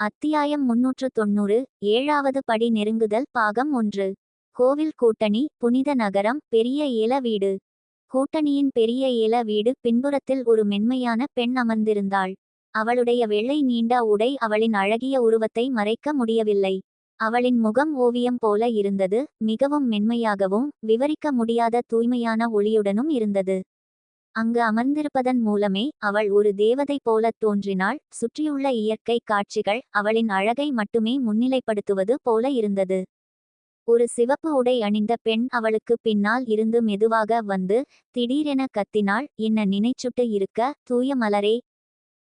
அத்தியாயம் முன்னூற்று தொன்னூறு ஏழாவது படி நெருங்குதல் பாகம் ஒன்று. கோவில் கூட்டணி புனித நகரம் பெரிய ஏல வீடு. கூட்டணியின் பெரிய ஏல வீடு பின்புறத்தில் ஒரு மென்மையான பெண் அமர்ந்திருந்தாள். அவளுடைய வெள்ளை நீண்ட உடை அவளின் அழகிய உருவத்தை மறைக்க முடியவில்லை. அவளின் முகம் ஓவியம் போல இருந்தது மிகவும் மென்மையாகவும் விவரிக்க முடியாத தூய்மையான ஒளியுடனும் இருந்தது. அங்கு அமர்ந்திருப்பதன் மூலமே அவள் ஒரு தேவதை போலத் தோன்றினாள். சுற்றியுள்ள இயற்கை காட்சிகள் அவளின் அழகை மட்டுமே முன்னிலைப்படுத்துவது போல இருந்தது. ஒரு சிவப்பு உடை அணிந்த பெண் அவளுக்கு பின்னால் இருந்து மெதுவாக வந்து திடீரென கத்தினாள் என்ன நினைச்சுட்டு இருக்க தூய மலரே.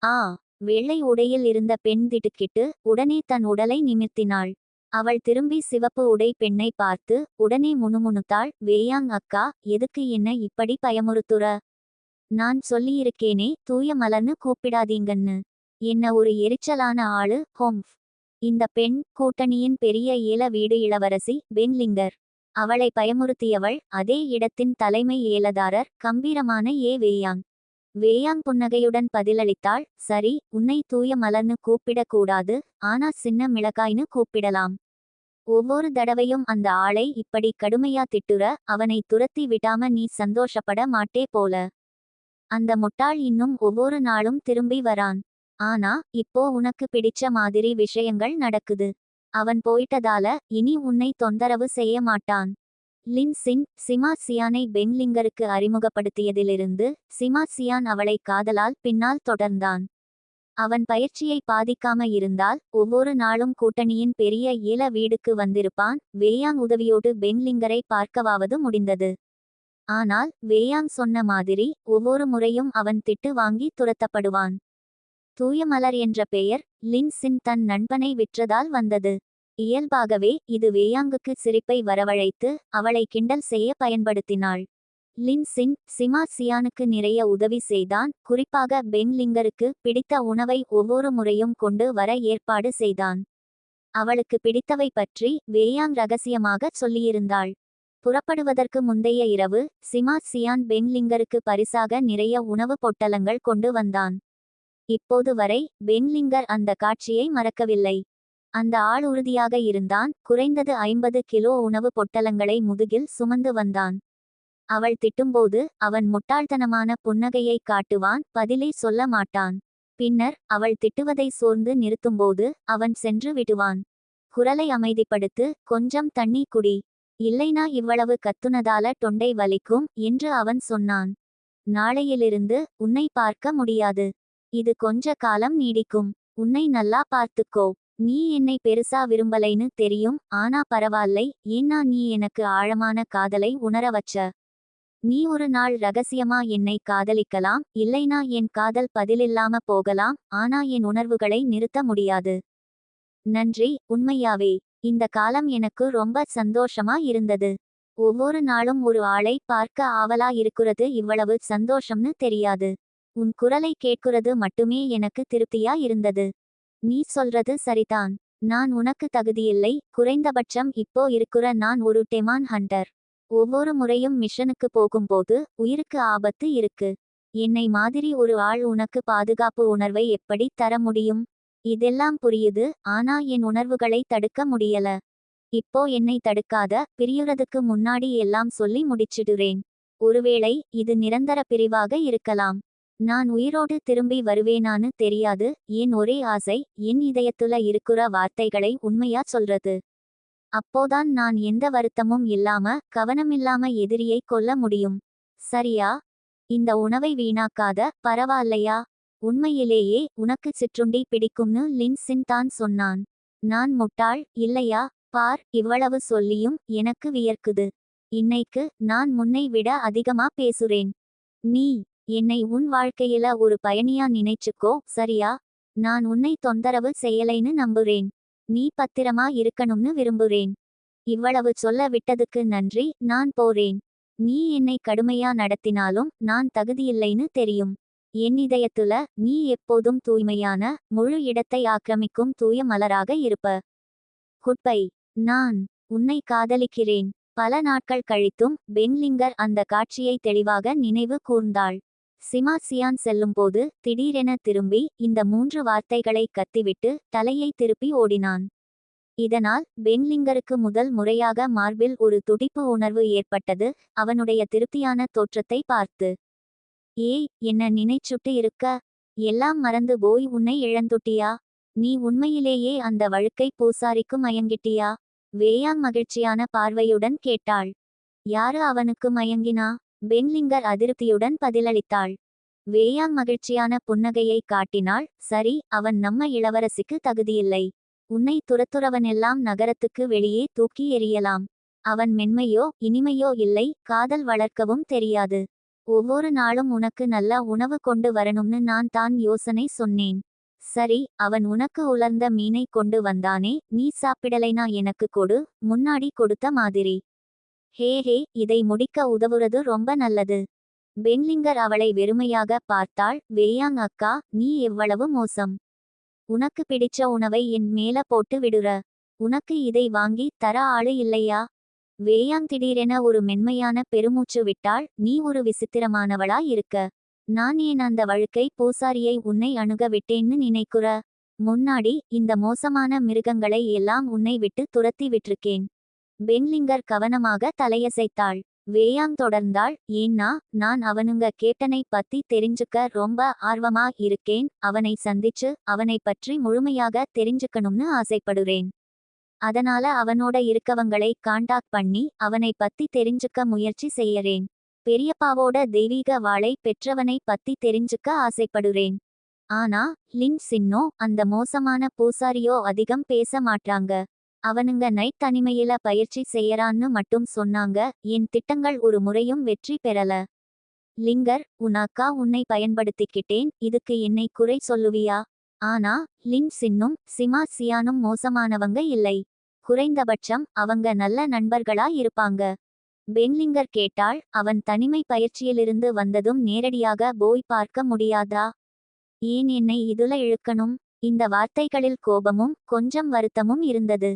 ஆ வெள்ளை உடையில் இருந்த பெண் திடுக்கிட்டு உடனே தன் உடலை நிமிர்த்தினாள் அவள் திரும்பி சிவப்பு உடை பெண்ணை பார்த்து உடனே முணுமுணுத்தாள் வேயாங் அக்கா எதுக்கு என்ன இப்படி பயமுறுத்துற? நான் சொல்லியிருக்கேனே தூய மலர்னு கூப்பிடாதீங்கன்னு. என்ன ஒரு எரிச்சலான ஆளு ஹோம்ஃப். இந்த பெண் கூட்டணியின் பெரிய ஏல வீடு இளவரசி பென்லிங்கர். அவளை பயமுறுத்தியவள் அதே இடத்தின் தலைமை ஏலதாரர் கம்பீரமான ஏ வேயாங். வேயாங் புன்னகையுடன் பதிலளித்தாள் சரி உன்னை தூய மலர்னு கூப்பிடக்கூடாது ஆனா சின்ன மிளகாய்னு கூப்பிடலாம். ஒவ்வொரு தடவையும் அந்த ஆளை இப்படி கடுமையா திட்டுற அவனை துரத்தி விடாம நீ சந்தோஷப்பட மாட்டே போல. அந்த முட்டாள் இன்னும் ஒவ்வொரு நாளும் திரும்பி வரான். ஆனா இப்போ உனக்கு பிடிச்ச மாதிரி விஷயங்கள் நடக்குது. அவன் போயிட்டதால இனி உன்னை தொந்தரவு செய்ய மாட்டான். லின் சின் சிமா சியானை பெங்லிங்கருக்கு அறிமுகப்படுத்தியதிலிருந்து சிமா சியான் அவளை காதலால் பின்னால் தொடர்ந்தான். அவன் பயிற்சியை பாதிக்காம இருந்தால் ஒவ்வொரு நாளும் கூட்டணியின் பெரிய ஈழ வீடுக்கு வந்திருப்பான். வேயாங் உதவியோடு பெங்லிங்கரை பார்க்கவாவது முடிந்தது. ஆனால் வேயாங் சொன்ன மாதிரி ஒவ்வொரு முறையும் அவன் திட்டு வாங்கி துரத்தப்படுவான். தூயமலர் என்ற பெயர் லின் சின் தன் நண்பனை விற்றதால் வந்தது. இயல்பாகவே இது வேயாங்குக்கு சிரிப்பை வரவழைத்து அவளை கிண்டல் செய்ய பயன்படுத்தினாள். லின் சின் சிமா சியானுக்கு நிறைய உதவி செய்தான். குறிப்பாக பெங்லிங்கருக்கு பிடித்த உணவை ஒவ்வொரு முறையும் கொண்டு வர ஏற்பாடு செய்தான். அவளுக்கு பிடித்தவை பற்றி வேயாங் ரகசியமாக சொல்லியிருந்தாள். புறப்படுவதற்கு முந்தைய இரவு சிமா சியான் பெங்லிங்கருக்கு பரிசாக நிறைய உணவு பொட்டலங்கள் கொண்டு வந்தான். இப்போது வரை பெங்லிங்கர் அந்த காட்சியை மறக்கவில்லை. அந்த ஆள் உறுதியாக இருந்தான் குறைந்தது ஐம்பது கிலோ உணவு பொட்டலங்களை முதுகில் சுமந்து வந்தான். அவள் திட்டும்போது அவன் முட்டாள்தனமான புன்னகையை காட்டுவான் பதிலை சொல்ல மாட்டான். பின்னர் அவள் திட்டுவதை சோர்ந்து நிறுத்தும்போது அவன் சென்று விடுவான். குரலை அமைதிப்படுத்து கொஞ்சம் தண்ணி குடி. இல்லைனா இவ்வளவு கத்துனதால தொண்டை வலிக்கும் என்று அவன் சொன்னான். நாளையிலிருந்து உன்னை பார்க்க முடியாது. இது கொஞ்ச காலம் நீடிக்கும். உன்னை நல்லா பார்த்துக்கோ. நீ என்னை பெருசா விரும்பலைன்னு தெரியும். ஆனா பரவாயில்லை. ஏன்னா நீ எனக்கு ஆழமான காதலை உணர வச்ச. நீ ஒரு நாள் ரகசியமா என்னை காதலிக்கலாம். இல்லைனா என் காதல் பதிலில்லாம போகலாம். ஆனா என் உணர்வுகளை நிறுத்த முடியாது. நன்றி. உண்மையாவே. இந்த காலம் எனக்கு ரொம்ப சந்தோஷமா இருந்தது. ஒவ்வொரு நாளும் ஒரு ஆளை பார்க்க ஆவலா இருக்கிறது இவ்வளவு சந்தோஷம்னு தெரியாது. உன் குரலை கேட்கிறது மட்டுமே எனக்கு திருப்தியா இருந்தது. நீ சொல்றது சரிதான். நான் உனக்கு தகுதியில்லை. குறைந்தபட்சம் இப்போ இருக்கிற நான் ஒரு டெமான் ஹண்டர். ஒவ்வொரு முறையும் மிஷனுக்கு போகும்போது உயிருக்கு ஆபத்து இருக்கு. என்னை மாதிரி ஒரு ஆள் உனக்கு பாதுகாப்பு உணர்வை எப்படி தர முடியும்? இதெல்லாம் புரியுது ஆனா என் உணர்வுகளை தடுக்க முடியல. இப்போ என்னை தடுக்காத பிரியுறதுக்கு முன்னாடி எல்லாம் சொல்லி முடிச்சிடுறேன். ஒருவேளை இது நிரந்தர பிரிவாக இருக்கலாம். நான் உயிரோடு திரும்பி வருவேனான்னு தெரியாது என் ஒரே ஆசை என் இதயத்துல இருக்கிற வார்த்தைகளை உண்மையா சொல்றது. அப்போதான் நான் எந்த வருத்தமும் இல்லாம கவனமில்லாம எதிரியை கொல்ல முடியும். சரியா? இந்த உணவை வீணாக்காத பரவாயில்லையா? உண்மையிலேயே உனக்கு சிற்றுண்டி பிடிக்கும்னு லின்சின் தான் சொன்னான். நான் முட்டாள் இல்லையா? பார் இவ்வளவு சொல்லியும் எனக்கு வியர்க்குது. இன்னைக்கு நான் முன்னை விட அதிகமா பேசுறேன். நீ என்னை உன் வாழ்க்கையில ஒரு பயணியா நினைச்சுக்கோ சரியா? நான் உன்னை தொந்தரவு செய்யலைன்னு நம்புறேன். நீ பத்திரமா இருக்கணும்னு விரும்புறேன். இவ்வளவு சொல்ல விட்டதுக்கு நன்றி நான் போறேன். நீ என்னை கடுமையா நடத்தினாலும் நான் தகுதியில்லைன்னு தெரியும். என் இதயத்துல நீ எப்போதும் தூய்மையான முழு இடத்தை ஆக்கிரமிக்கும் தூய மலராக இருப்ப. குட்பை நான் உன்னை காதலிக்கிறேன். பல நாட்கள் கழித்தும் பென்லிங்கர் அந்த காட்சியை தெளிவாக நினைவு கூர்ந்தாள். சிமா சியான் செல்லும்போது திடீரென திரும்பி இந்த மூன்று வார்த்தைகளை கத்திவிட்டு தலையை திருப்பி ஓடினான். இதனால் பென்லிங்கருக்கு முதல் முறையாக மார்பில் ஒரு துடிப்பு உணர்வு ஏற்பட்டது. அவனுடைய திருப்தியான தோற்றத்தை பார்த்து ஏய் என்ன நினைச்சுட்டு இருக்க? எல்லாம் மறந்து போய் உன்னை இழந்துட்டியா? நீ உண்மையிலேயே அந்த வழுக்கை பூசாரிக்கு மயங்கிட்டியா? வேயாங் மகிழ்ச்சியான பார்வையுடன் கேட்டாள். யாரு அவனுக்கு மயங்கினா? பென்லிங்கர் அதிருப்தியுடன் பதிலளித்தாள். வேயாங் மகிழ்ச்சியான புன்னகையை காட்டினாள் சரி அவன் நம்ம இளவரசிக்கு தகுதியில்லை. உன்னை துரத்துறவனெல்லாம் நகரத்துக்கு வெளியே தூக்கி எறியலாம். அவன் மென்மையோ இனிமையோ இல்லை காதல் வளர்க்கவும் தெரியாது. ஒவ்வொரு நாளும் உனக்கு நல்ல உணவு கொண்டு வரணும்னு நான் தான் யோசனை சொன்னேன். சரி அவன் உனக்கு உலர்ந்த மீனை கொண்டு வந்தானே நீ சாப்பிடலைனா எனக்கு கொடு முன்னாடி கொடுத்த மாதிரி. ஹே ஹே இதை முடிக்க உதவுறது ரொம்ப நல்லது. பென்லிங்கர் அவளை வெறுமையாக பார்த்தாள் வேயாங் அக்கா நீ எவ்வளவு மோசம். உனக்கு பிடிச்ச உணவை என் மேல போட்டு விடுற. உனக்கு இதை வாங்கி தர ஆளு இல்லையா? வேயாங் திடீரென ஒரு மென்மையான பெருமூச்சு விட்டாள். நீ ஒரு விசித்திரமானவளா இருக்க. நான் ஏன் அந்த வழுக்கை பூசாரியை உன்னை அணுக விட்டேன்னு நினைக்குற? முன்னாடி இந்த மோசமான மிருகங்களை எல்லாம் உன்னை விட்டு துரத்தி விட்டிருக்கேன். பென்லிங்கர் கவனமாக தலையசைத்தாள். வேயாங் தொடர்ந்தாள். ஏன்னா நான் அவனுங்க கேட்டனை பத்தி தெரிஞ்சுக்க ரொம்ப ஆர்வமா இருக்கேன். அவனை சந்திச்சு அவனை பற்றி முழுமையாக தெரிஞ்சுக்கணும்னு ஆசைப்படுறேன். அதனால அவனோட இருக்கவங்களை காண்டாக்ட் பண்ணி அவனை பத்தி தெரிஞ்சுக்க முயற்சி செய்யறேன். பெரியப்பாவோட தெய்வீக வாளை பெற்றவனை பத்தி தெரிஞ்சுக்க ஆசைப்படுறேன். ஆனா லின் சின்னோ அந்த மோசமான பூசாரியோ அதிகம் பேச மாட்டாங்க. அவனுங்க நைட் தனிமையில பயிற்சி செய்யறான்னு மட்டும் சொன்னாங்க. என் திட்டங்கள் ஒரு முறையும் வெற்றி பெறல. லிங்கர் உன் அக்கா உன்னை பயன்படுத்திக்கிட்டேன். இதுக்கு என்னை குறை சொல்லுவியா? ஆனா லின் சின்னும் சிமா சியானும் மோசமானவங்க இல்லை. குறைந்தபட்சம் அவங்க நல்ல நண்பர்களா இருப்பாங்க. பென்லிங்கர் கேட்டாள் அவன் தனிமை பயிற்சியிலிருந்து வந்ததும் நேரடியாக போய் பார்க்க முடியாதா? ஏன் என்னை இதுல இழுக்கணும்? இந்த வார்த்தைகளில் கோபமும் கொஞ்சம் வருத்தமும் இருந்தது.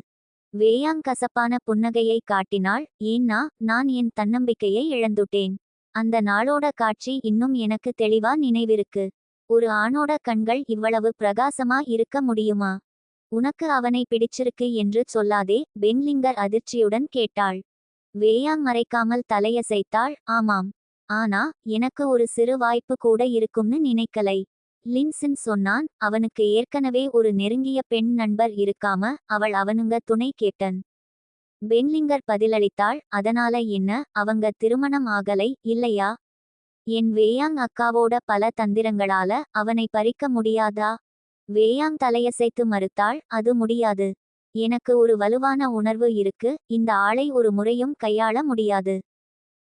வேயாங் கசப்பான புன்னகையை காட்டினாள் ஏன்னா நான் என் தன்னம்பிக்கையை இழந்துட்டேன். அந்த நாளோட காட்சி இன்னும் எனக்கு தெளிவா நினைவிருக்கு. ஒரு ஆணோட கண்கள் இவ்வளவு பிரகாசமா இருக்க முடியுமா? உனக்கு அவனை பிடிச்சிருக்கு என்று சொல்லாதே பென்லிங்கர் அதிர்ச்சியுடன் கேட்டாள். வேயாங் மறைக்காமல் தலையசைத்தாள் ஆமாம். ஆனா எனக்கு ஒரு சிறு வாய்ப்பு கூட இருக்கும்னு நினைக்கலை. லின்சின் சொன்னான் அவனுக்கு ஏற்கனவே ஒரு நெருங்கிய பெண் நண்பர் இருக்காம அவள் அவனுங்க துணை கேட்டன் பென்லிங்கர் பதிலளித்தாள் அதனால என்ன அவங்க திருமணம் ஆகலை இல்லையா? என் வேயாங் அக்காவோட பல தந்திரங்களால அவனை பறிக்க முடியாதா? வேயாங் தலையசைத்து மறுத்தாள் அது முடியாது. எனக்கு ஒரு வலுவான உணர்வு இருக்கு இந்த ஆளை ஒரு முறையும் கையாள முடியாது.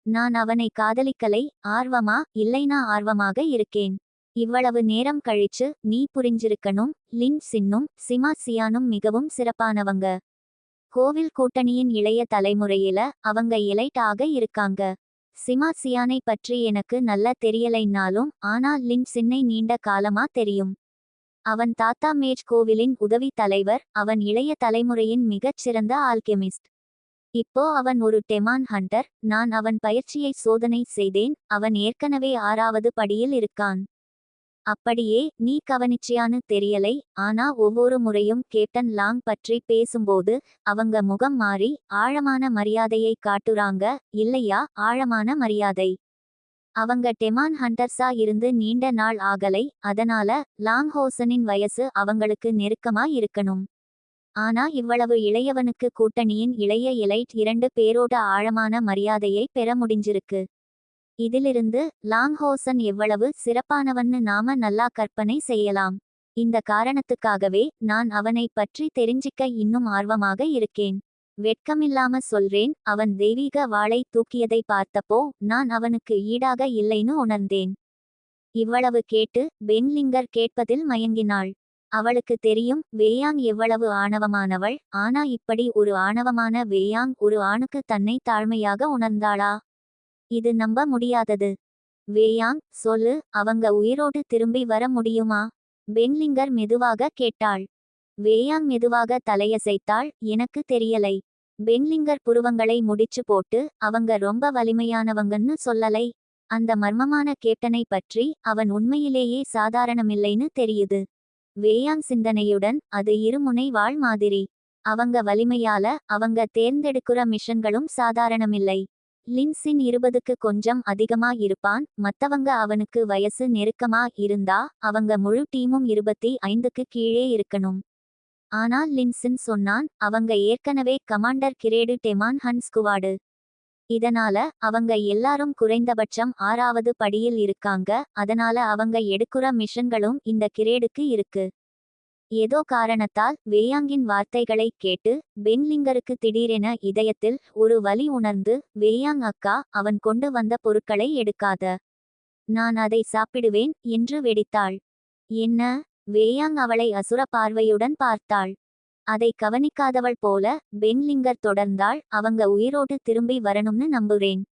நான் அவனை காதலிக்கலை ஆர்வமா இல்லைனா ஆர்வமாக இருக்கேன். இவ்வளவு நேரம் கழிச்சு நீ புரிஞ்சிருக்கணும் லின் சின்னும் சிமா சியானும் மிகவும் சிறப்பானவங்க. கோவில் கூட்டணியின் இளைய தலைமுறையில அவங்க எலைட் ஆக இருக்காங்க. சிமா சியானை பற்றி எனக்கு நல்ல தெரியலைன்னாலும் ஆனால் லின் சின்னை நீண்ட காலமா தெரியும். அவன் தாத்தா மேஜ் கோவிலின் உதவி தலைவர் அவன் இளைய தலைமுறையின் மிகச் சிறந்த ஆல்கெமிஸ்ட். இப்போ அவன் ஒரு டெமான் ஹண்டர் நான் அவன் பயிற்சியை சோதனை செய்தேன் அவன் ஏற்கனவே ஆறாவது படியில் இருக்கான். அப்படியே நீ கவனிச்சியான்னு தெரியலை ஆனா ஒவ்வொரு முறையும் கேப்டன் லாங் பற்றி பேசும்போது அவங்க முகம் மாறி ஆழமான மரியாதையை காட்டுறாங்க இல்லையா ஆழமான மரியாதை? அவங்க டெமான் ஹண்டர்ஸா இருந்து நீண்ட நாள் ஆகலை அதனால லாங்ஹோசனின் வயசு அவங்களுக்கு நெருக்கமா இருக்கணும். ஆனா இவ்வளவு இளையவனுக்கு கூட்டணியின் இளைய எலைட் இரண்டு பேரோட ஆழமான மரியாதையை பெற முடிஞ்சிருக்கு. இதிலிருந்து லாங்ஹோசன் எவ்வளவு சிறப்பானவன்னு நாம நல்லா கற்பனை செய்யலாம். இந்த காரணத்துக்காகவே நான் அவனை பற்றி தெரிஞ்சிக்க இன்னும் ஆர்வமாக இருக்கேன். வெட்கமில்லாம சொல்றேன் அவன் தெய்வீக வாளை தூக்கியதை பார்த்தப்போ நான் அவனுக்கு ஈடாக இல்லைன்னு உணர்ந்தேன். இவ்வளவு கேட்டு பென்லிங்கர் கேட்பதில் மயங்கினாள். அவளுக்கு தெரியும் வேயாங் எவ்வளவு ஆணவமானவள் ஆனா இப்படி ஒரு ஆணவமான வேயாங் ஒரு ஆணுக்கு தன்னை தாழ்மையாக உணர்ந்தாளா? இது நம்ப முடியாதது. வேயாங் சொல்லு அவங்க உயிரோடு திரும்பி வர முடியுமா? பென்லிங்கர் மெதுவாக கேட்டாள். வேயாங் மெதுவாக தலையசைத்தாள் எனக்கு தெரியலை. பென்லிங்கர் புருவங்களை முடிச்சு போட்டு அவங்க ரொம்ப வலிமையானவங்கன்னு சொல்லலை. அந்த மர்மமான கேப்டனை பற்றி அவன் உண்மையிலேயே சாதாரணமில்லைன்னு தெரியுது. வேயாங் சிந்தனையுடன் அது இருமுனை வாழ் மாதிரி. அவங்க வலிமையால அவங்க தேர்ந்தெடுக்கிற மிஷன்களும் சாதாரணமில்லை. லின்சின் இருபதுக்கு கொஞ்சம் அதிகமா இருப்பான் மத்தவங்க அவனுக்கு வயசு நெருக்கமா இருந்தா அவங்க முழு டீமும் இருபத்தி ஐந்துக்கு கீழே இருக்கணும். ஆனால் லின்சின் சொன்னான் அவங்க ஏற்கனவே commander grade demon Hun squad இதனால அவங்க எல்லாரும் குறைந்தபட்சம் ஆறாவது படியில் இருக்காங்க அதனால அவங்க எடுக்குற மிஷன்களும் இந்த கிரேடுக்கு இருக்கு. ஏதோ காரணத்தால் வேயாங்கின் வார்த்தைகளை கேட்டு பென்லிங்கருக்கு திடீரென இதயத்தில் ஒரு வலி உணர்ந்து வேயாங் அக்கா அவன் கொண்டு வந்த பொருட்களை எடுக்காத. நான் அதை சாப்பிடுவேன் என்று வெடித்தாள். என்ன? வேயாங் அவளை அசுர பார்வையுடன் பார்த்தாள். அதை கவனிக்காதவள் போல பென்லிங்கர் தொடர்ந்தாள். அவங்க உயிரோடு திரும்பி வரணும்னு நம்புறேன்.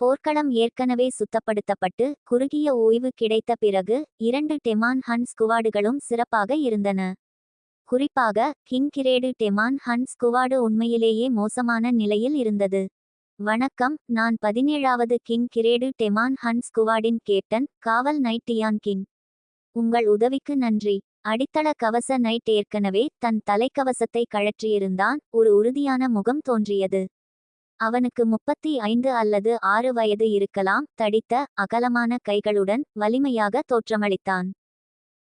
போர்க்களம் ஏற்கனவே சுத்தப்படுத்தப்பட்டு குறுகிய ஓய்வு கிடைத்த பிறகு இரண்டு டெமான் ஹன் ஸ்குவாடுகளும் சிறப்பாக இருந்தன. குறிப்பாக king grade demon Hun squad உண்மையிலேயே மோசமான நிலையில் இருந்தது. வணக்கம் நான் பதினேழாவது கிங் கிரேடு டெமான் ஹன் ஸ்குவாடின் கேப்டன் காவல் நைட்டியான் கிங் உங்கள் உதவிக்கு நன்றி. அடித்தள கவச நைட் ஏற்கனவே தன் தலைக்கவசத்தை கழற்றியிருந்தான். ஒரு உறுதியான முகம் தோன்றியது. அவனுக்கு முப்பத்தி ஐந்து அல்லது ஆறு வயது இருக்கலாம். தடித்த அகலமான கைகளுடன் வலிமையாக தோற்றமளித்தான்.